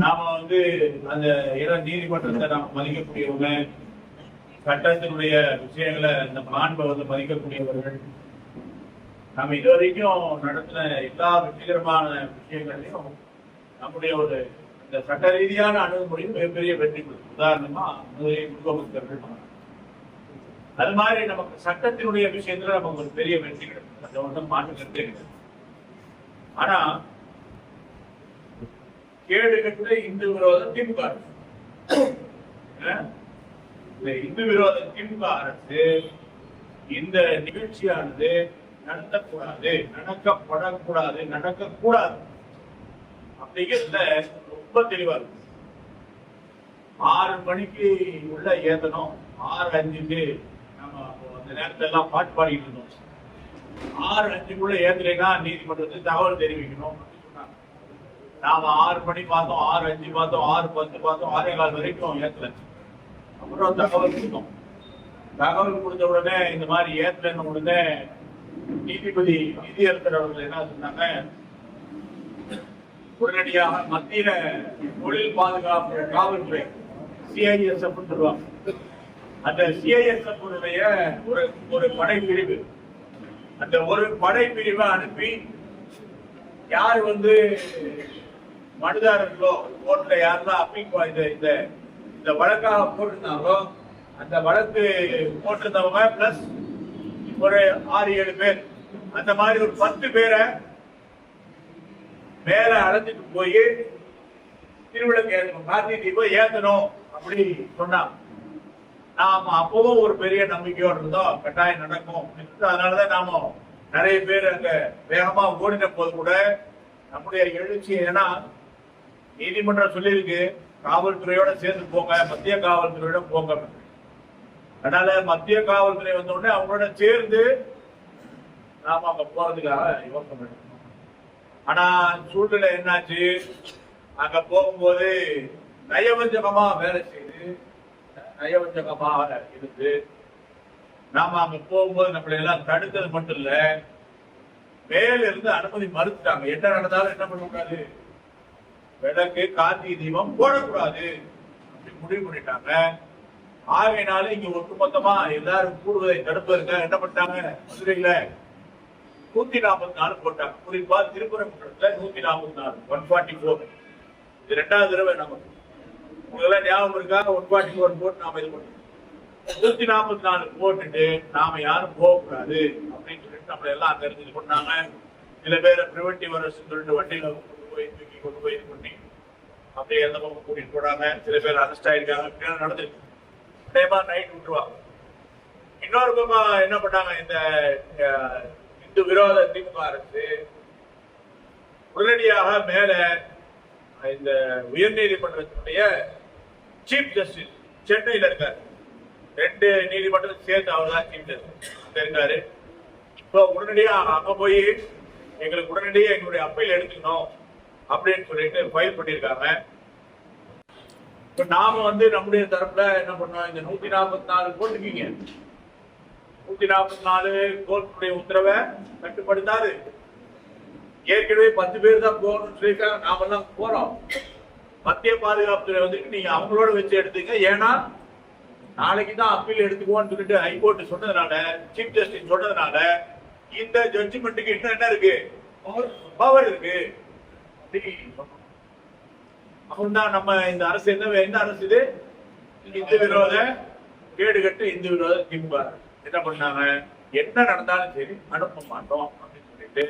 நாம வந்து அந்த இடம் நீதிமன்றத்தை நாம மதிக்கக்கூடியவங்க சட்டத்தினுடைய விஷயங்களை இந்த மாண்பை வந்து மதிக்கக்கூடியவர்கள். நம்ம இது வரைக்கும் நடத்தின எல்லா வெற்றிகரமான விஷயங்களையும் நம்முடைய ஒரு இந்த சட்ட ரீதியான அணுகுமுறையும் மிகப்பெரிய வெற்றி கொடுக்கும். உதாரணமா முதலில் முகமுத்தர்கள் அது மாதிரி நமக்கு சட்டத்தினுடைய விஷயத்துல நமக்கு ஒரு பெரிய வெற்றி கிடைக்கும். அதை வந்து மாற்று கருத்தே கிடையாது. ஆனா கேடு கட்டு இந்து விரோத திமுக அரசு. இந்த இந்து விரோத திமுக அரசு இந்த நிகழ்ச்சியானது நடத்தக்கூடாது நடக்கப்படக்கூடாது நடக்கக்கூடாது. அப்படிங்கிறதுல ரொம்ப தெளிவா இருக்கு. ஆறு மணிக்கு உள்ள ஏத்தணும். ஆறு அஞ்சுக்கு நம்ம அந்த நேரத்துல எல்லாம் பாட்டு பாடிட்டு இருந்தோம். ஆறு அஞ்சுக்குள்ள ஏத்தலைன்னா நீதிமன்றத்துக்கு தகவல் தெரிவிக்கணும். நாம ஆறு மணி பார்த்தோம் ஆறு அஞ்சு பார்த்தோம் ஆறு பத்து பார்த்தோம் ஆறே கால் வரைக்கும் ஏத்தல. அப்புறம் தகவல் கொடுத்தோம். தகவல் கொடுத்த உடனே இந்த மாதிரி ஏத்தலன்னு உடனே நீதிபதி நீதியரசர் அவர்கள் என்ன சொன்னாங்க? உடனடியாக மத்தியில தொழில் பாதுகாப்பு காவல்துறை சிஐஎஸ்எஃப் சொல்லுவாங்க. அந்த சிஐஎஸ்எஃப் உடைய ஒரு ஒரு படைப்பிரிவு. அந்த ஒரு படைப்பிரிவை அனுப்பி யார் வந்து மனுதாரர்களோ கோர்ட்ல யாரெல்லாம் அப்பீல் இந்த இந்த இந்த வழக்காக போட்டிருந்தாங்களோ அந்த வழக்கு போட்டிருந்தவங்க பிளஸ் ஒரு ஆறு ஏழு பேர். அந்த மாதிரி ஒரு பத்து பேரை மேல அழைச்சிட்டு போய் திருவிழாக்கு ஏற்றணும் கார்த்திகை தீபம் ஏத்தணும் அப்படி சொன்னாங்க நாம அப்பவும் ஒரு பெரிய நம்பிக்கையோடு இருந்தோம். கட்டாயம் நடக்கும். அதனாலதான் நாம நிறைய பேர் அங்க வேகமா ஓடின போது கூட நம்முடைய எழுச்சி ஏன்னா நீதிமன்றம் சொல்லியிருக்கு காவல்துறையோட சேர்ந்து போங்க மத்திய காவல்துறையோட போங்க. அதனால மத்திய காவல்துறை வந்த உடனே அவங்களோட சேர்ந்து நாம அங்க போறதுக்காக யோசனை பண்ணோம் ஆனா சூழ்நிலை என்னாச்சு? அங்க போகும்போது நயவஞ்சகமா வேலை செய்து நயவஞ்சகமா இருந்து நாம அங்க போகும்போது நம்மளை எல்லாம் தடுத்தது மட்டும் இல்ல மேல இருந்து அனுமதி மறுத்துட்டாங்க. என்ன நடந்தாலும் என்ன பண்ணக்கூடாது? விளக்கு கார்த்திகை தீபம் போடக்கூடாது. அப்படி முடிவு பண்ணிட்டாங்க. ஆகையினால இங்க ஒட்டுமொத்தமா எல்லாரும் கூடுவதை தடுப்பதற்காக என்ன பண்ணிட்டாங்க? மதுரையில நூத்தி நாற்பத்தி நாலு போட்டாங்க. குறிப்பா திருப்பரங்குன்றத்துல நூத்தி நாற்பத்தி நாலு ஒன் ஃபார்ட்டி ஃபோர் இது ரெண்டாவது தடவை நமக்கு உங்களெல்லாம் ஞாபகம் இருக்கா? ஒன் ஃபார்ட்டி ஃபோர் போட்டு நாம இது பண்ணோம். நூத்தி நாற்பத்தி நாலு போட்டுட்டு நாம யாரும் போகக்கூடாது அப்படின்னு சொல்லிட்டு நம்மள எல்லாம் அங்க இருந்து இது பண்ணாங்க. சில பேரை பிரிவென்டிவ் அரசு சொல்லிட்டு வண்டியில போய் தூக்கி கொண்டு போய் இது பண்ணி அப்படியே எந்த பக்கம் கூட்டிட்டு போறாங்க சில பேர் அரெஸ்ட் ஆயிருக்காங்க. இப்படியெல்லாம் நடந்துருக்கு டேமா நைட் விட்டுருவாங்க இன்னொரு பக்கம் என்ன பண்ணாங்க இந்த இந்து விரோத திமுக அரசு உடனடியாக மேல இந்த உயர்நீதிமன்றத்தினுடைய சீஃப் ஜஸ்டிஸ் சென்னையில் இருக்காரு. ரெண்டு நீதிமன்றம் சேர்த்து அவர் தான் சீஃப் ஜஸ்டிஸ் இருக்காரு. இப்போ உடனடியா அங்க போய் எங்களுக்கு உடனடியே எங்களுடைய அப்பீல் எடுத்துக்கணும். அப்படின்னு சொல்லிட்டு ஃபைல் பண்ணியிருக்காங்க. இப்போ நாம வந்து நம்முடைய தரப்புல என்ன பண்ணோம்? இந்த நூத்தி நாற்பத்தி நாலு போட்டுக்கீங்க நூத்தி நாற்பத்தி நாலு கோர்ட்டுடைய உத்தரவை கட்டுப்படுத்தாது. ஏற்கனவே பத்து பேர் தான் போகணும்னு சொல்லியிருக்காங்க. நாம எல்லாம் போறோம். மத்திய பாதுகாப்புத்துறை வந்துட்டு நீங்க அவங்களோட வச்சு எடுத்துங்க. ஏன்னா நாளைக்கு தான் அப்பீல் எடுத்துக்குவோம்னு சொல்லிட்டு ஹைகோர்ட் சொன்னதுனால சீஃப் ஜஸ்டிஸ் சொன்னதுனால இந்த ஜட்ஜ்மெண்ட்டுக்கு இன்னும் என்ன இருக்கு? பவர் இருக்கு. அப்படி அவன்தான் நம்ம இந்த அரசு என்ன என்ன அரசு இது? இந்து விரோத கேடு கட்டு இந்து விரோத திமுக என்ன பண்ணாங்க? என்ன நடந்தாலும் சரி அனுப்ப மாட்டோம் அப்படின்னு சொல்லிட்டு